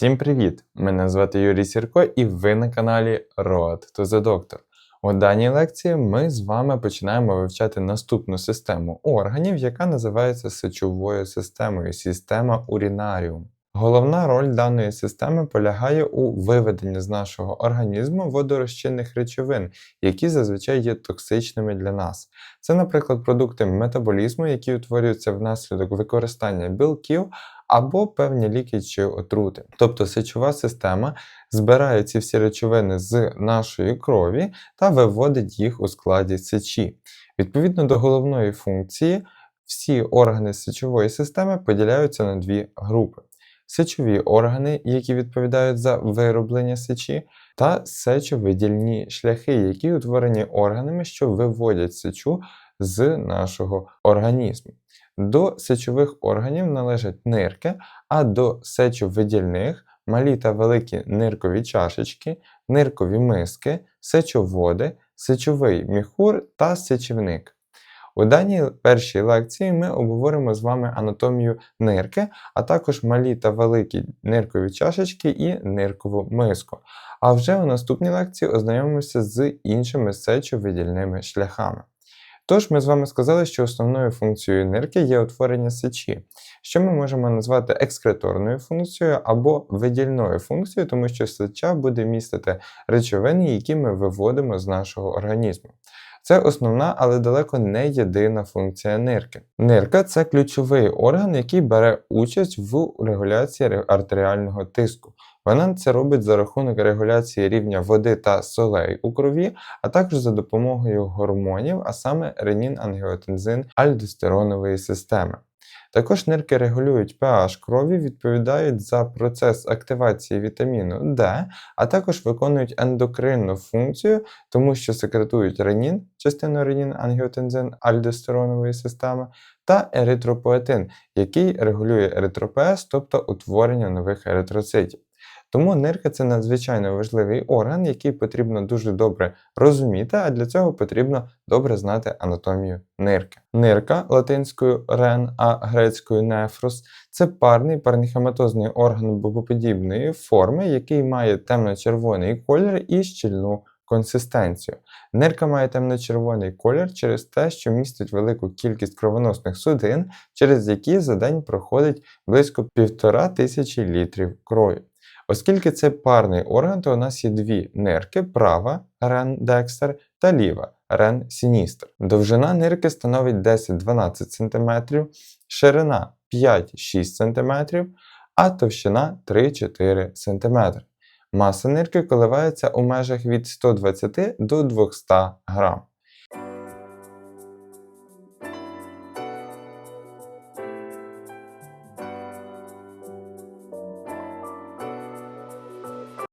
Всім привіт! Мене звати Юрій Сірко, і ви на каналі Road to the Doctor. У даній лекції ми з вами починаємо вивчати наступну систему органів, яка називається сечовою системою система урінаріум. Головна роль даної системи полягає у виведенні з нашого організму водорозчинних речовин, які зазвичай є токсичними для нас. Це, наприклад, продукти метаболізму, які утворюються внаслідок використання білків або певні ліки чи отрути. Тобто сечова система збирає ці всі речовини з нашої крові та виводить їх у складі сечі. Відповідно до головної функції, всі органи сечової системи поділяються на дві групи. Сечові органи, які відповідають за вироблення сечі, та сечовидільні шляхи, які утворені органами, що виводять сечу з нашого організму. До сечових органів належать нирки, а до сечовидільних малі та великі ниркові чашечки, ниркові миски, сечоводи, сечовий міхур та сечівник. У даній першій лекції ми обговоримо з вами анатомію нирки, а також малі та великі ниркові чашечки і ниркову миску. А вже у наступній лекції ознайомимося з іншими сечовидільними шляхами. Тож ми з вами сказали, що основною функцією нирки є утворення сечі, що ми можемо назвати екскреторною функцією або видільною функцією, тому що сеча буде містити речовини, які ми виводимо з нашого організму. Це основна, але далеко не єдина функція нирки. Нирка це ключовий орган, який бере участь в регуляції артеріального тиску. Вона це робить за рахунок регуляції рівня води та солей у крові, а також за допомогою гормонів, а саме ренін, ангіотензин, альдостеронової системи. Також нирки регулюють pH крові, відповідають за процес активації вітаміну D, а також виконують ендокринну функцію, тому що секретують ренін, частину ренін, ангіотензин, альдостеронової системи, та еритропоетин, який регулює еритропоез, тобто утворення нових еритроцитів. Тому нирка це надзвичайно важливий орган, який потрібно дуже добре розуміти, а для цього потрібно добре знати анатомію нирки. Нирка латинською рен, а грецькою нефрос це парний парніхематозний орган бобоподібної форми, який має темно-червоний колір і щільну консистенцію. Нирка має темно-червоний колір через те, що містить велику кількість кровоносних судин, через які за день проходить близько півтора тисячі літрів крові. Оскільки це парний орган, то у нас є дві нирки: права рен декстер та ліва рен сіністер. Довжина нирки становить 10-12 см, ширина 5-6 см, а товщина 3-4 см. Маса нирки коливається у межах від 120 до 200 грам.